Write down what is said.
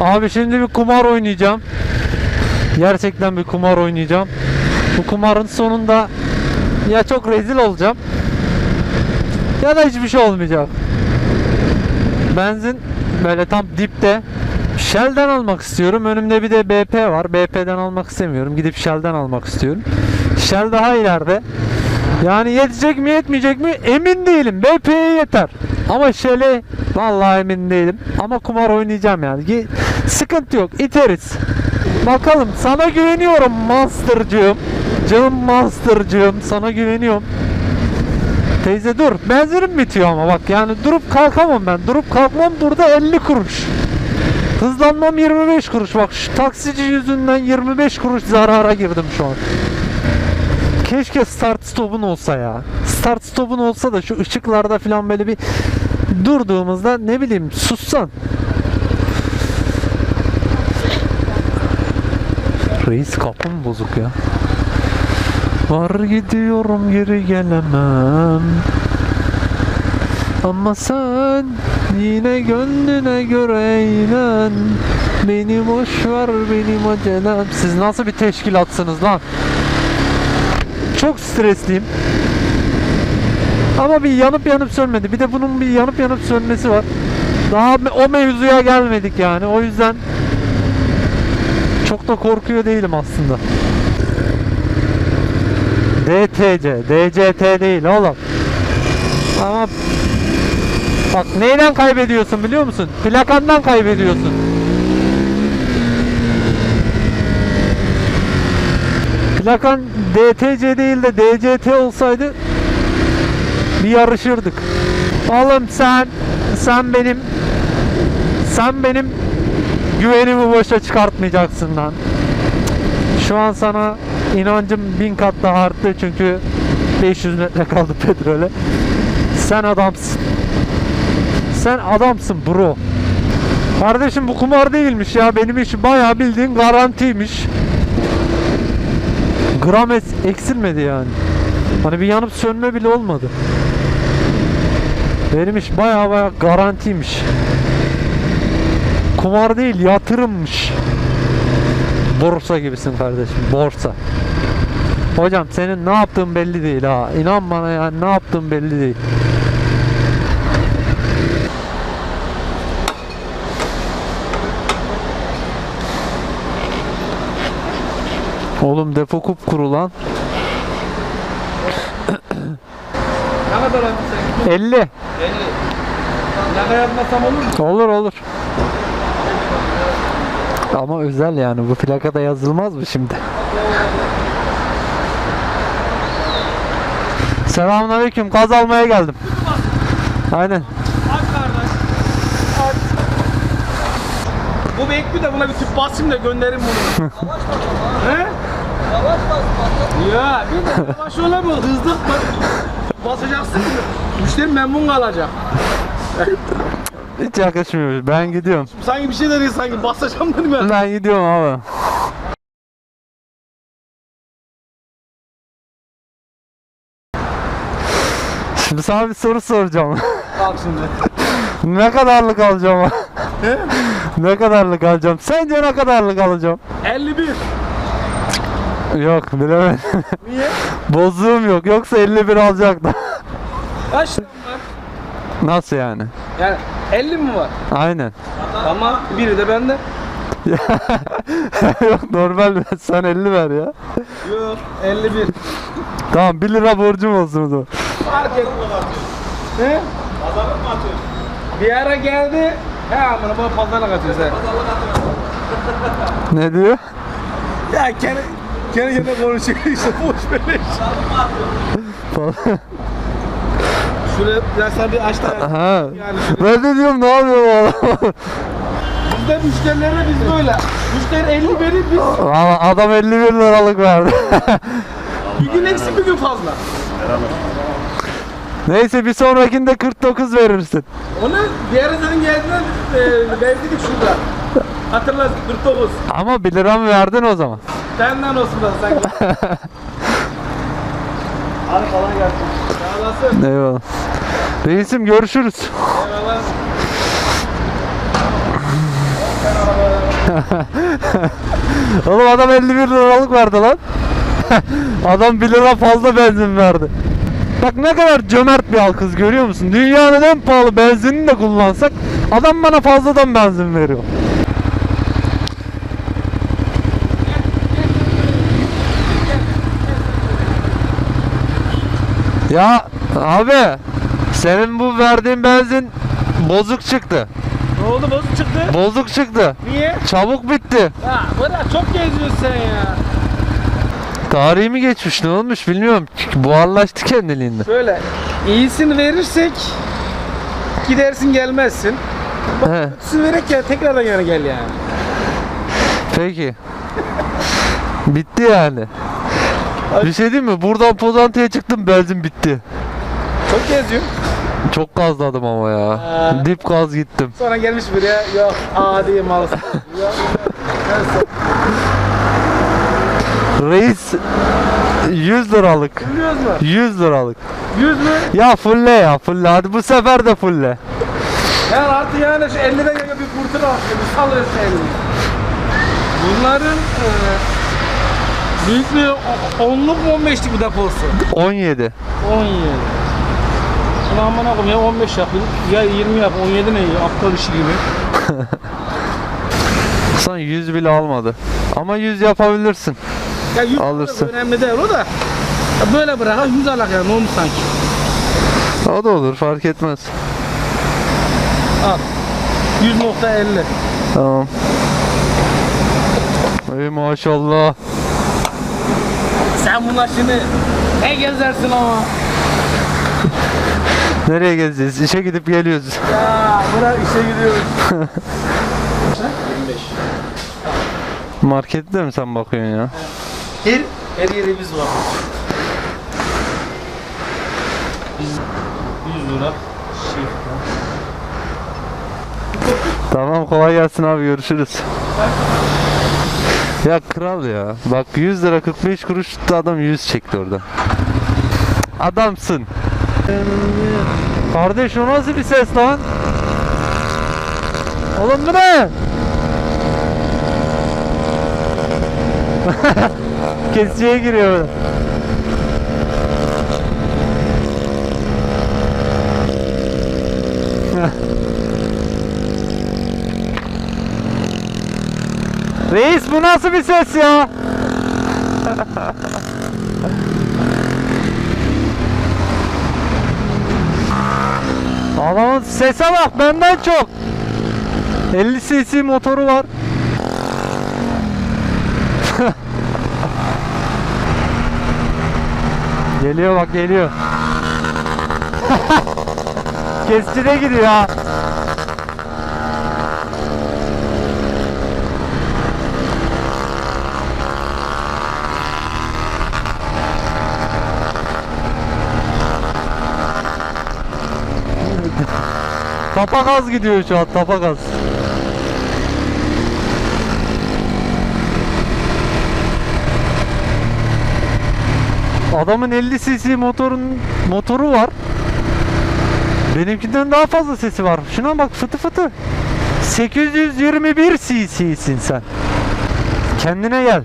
Abi şimdi bir kumar oynayacağım. Gerçekten bir kumar oynayacağım. Bu kumarın sonunda ya çok rezil olacağım ya da hiçbir şey olmayacak. Benzin böyle tam dipte. Shell'den almak istiyorum. Önümde bir de BP var. BP'den almak istemiyorum. Gidip Shell'den almak istiyorum. Shell daha ileride. Yani yetecek mi yetmeyecek mi emin değilim. BP'ye yeter. Ama Shell'e vallahi emin değilim. Ama kumar oynayacağım yani. Sıkıntı yok. İteriz. Bakalım sana güveniyorum Monster'cığım. Canım Monster'cığım sana güveniyorum. Teyze dur. Benzinim bitiyor ama bak yani durup kalkamam ben. Durup kalkmam burada 50 kuruş. Hızlanmam 25 kuruş. Bak şu taksici yüzünden 25 kuruş zarara girdim şu an. Keşke start stop'un olsa ya. Start stop'un olsa da şu ışıklarda falan böyle bir durduğumuzda ne bileyim sussan. Reis kapım bozuk ya. Var gidiyorum geri gelemem. Ama sen yine gönlüne göre eğlen. Beni boş ver benim acelem. Siz nasıl bir teşkilatsınız lan? Çok stresliyim. Ama bir yanıp yanıp sönmedi. Bir de bunun bir yanıp yanıp sönmesi var. Daha o mevzuya gelmedik yani. O yüzden çok da korkuyor değilim aslında. DTC, DCT değil oğlum. Ama bak neyden kaybediyorsun biliyor musun? Plakandan kaybediyorsun. Plakan DTC değil de DCT olsaydı bir yarışırdık. Oğlum sen sen benim sen benim güvenimi boşa çıkartmayacaksın lan. Şu an sana inancım bin kat daha arttı çünkü 500 metre kaldı petrole. Sen adamsın. Sen adamsın bro. Kardeşim bu kumar değilmiş ya. Benim iş bayağı bildiğin garantiymiş. Gram eksilmedi yani. Hani bir yanıp sönme bile olmadı. Benim iş bayağı bayağı garantiymiş. Kumar değil yatırımmış. Borsa gibisin kardeşim. Borsa. Hocam senin ne yaptığın belli değil ha. İnan bana yani ne yaptığın belli değil. Oğlum depo kupkuru lan. Ne kadar abi sen? 50. 50. Plaka yazmasam olur mu? Olur olur. Ama özel yani bu plakada yazılmaz mı şimdi? Selamünaleyküm. Gaz almaya geldim. Aynen. Bu bekliyor da buna bir tüp basayım da gönderin bunu. He? Yavaş bas Ya bir de yavaş olur mu? Hızlı. Basacaksın müşteri memnun kalacak. Hiç yakışmıyor. Ben gidiyorum. Sanki bir şey dedi sanki basacağım dedim ben. Ben gidiyorum abi. Şimdi sana bir soru soracağım. Bak şimdi. ne kadarlık alacağım? He? ne kadarlık alacağım? Sence ne kadarlık alacağım? 51. Yok bilemedim. Niye? Bozuğum yok. Yoksa 51 alacaktım. Kaç? Nasıl yani? Yani 50 mi var? Aynen. Ama biri de bende. yok normal sen 50 ver ya. Yok 51. Tamam 1 lira borcum olsun o zaman. Fark et. He? Pazarlık mı atıyorsun? Bir ara geldi. He amına bu pazarlık atıyoruz he. Ne diyor? Ya kendi kendi kendine konuşuyor işte boş beleş. Şuraya ya sen bir aç da ha. yani Ben de diyorum ne yapıyor bu adam? bizde müşterilerle biz böyle. Müşteri 50 verir biz Valla adam 51 liralık verdi. bir gün eksik bir gün fazla. Neyse bir sonrakinde 49 verirsin. Onu diğer senin geldiğinde e, verdik şurada. Hatırla 49. Ama 1 lira mı verdin o zaman? Senden olsun da sanki. Hadi kolay gelsin. Sağ. Eyvallah. Reisim görüşürüz. Eyvallah. Oğlum adam 51 liralık verdi lan. adam 1 lira fazla benzin verdi. Bak ne kadar cömert bir halkız görüyor musun? Dünyanın en pahalı benzinini de kullansak adam bana fazladan benzin veriyor. Ya abi senin bu verdiğin benzin bozuk çıktı. Ne oldu bozuk çıktı? Bozuk çıktı. Niye? Çabuk bitti. Ya bırak çok geziyorsun sen ya. Tarihi mi geçmiş ne olmuş bilmiyorum. Buharlaştı kendiliğinden. Şöyle iyisini verirsek gidersin gelmezsin. He, Kötüsünü vererek ya tekrardan yana gel yani. peki. Bitti yani. Bir şey diyeyim mi? Buradan Pozantı'ya çıktım benzin bitti. Çok geziyorum. Çok gazladım ama ya. Ha. Dip gaz gittim. Sonra gelmiş buraya yok adi. Neyse. Reis 100 liralık. Biliyoruz mu? 100 liralık. 100 mü? Ya fulle ya fulle. Hadi bu sefer de fulle. Yani artık yani şu 50'den yana bir kurtun artık. Bir sallıyorsun 50'yi. Bunların e, büyüklüğü o- onluk mu 15'lik bir deposu? 17. 17. Ulan aman akım ya 15 yap ya 20 yap 17 ne ya aptal işi gibi. Sen 100 bile almadı. Ama 100 yapabilirsin. Ya 100 Alırsın. önemli değil o da. Ya böyle bırak 100 alak yani olmuş sanki. O da olur fark etmez. Al. 100.50. Tamam. Ey maşallah. Sen bunlar şimdi ne gezersin ama. Nereye gezeceğiz? İşe gidip geliyoruz. Ya bırak işe gidiyoruz. 25. Markette mi sen bakıyorsun ya? Her, her yerimiz var. Biz 100 lira şey. Tamam kolay gelsin abi görüşürüz. Ya kral ya. Bak 100 lira 45 kuruş tuttu adam 100 çekti orada. Adamsın. Kardeş o nasıl bir ses lan? Oğlum bu ne? Kesiciye giriyor böyle. Reis bu nasıl bir ses ya? Adamın sese bak benden çok. 50 cc motoru var. geliyor bak geliyor. Kesicine gidiyor ha. Tapa gaz gidiyor şu an tapa gaz. Adamın 50 cc motorun motoru var. Benimkinden daha fazla sesi var. Şuna bak fıtı fıtı. 821 cc'sin sen. Kendine gel.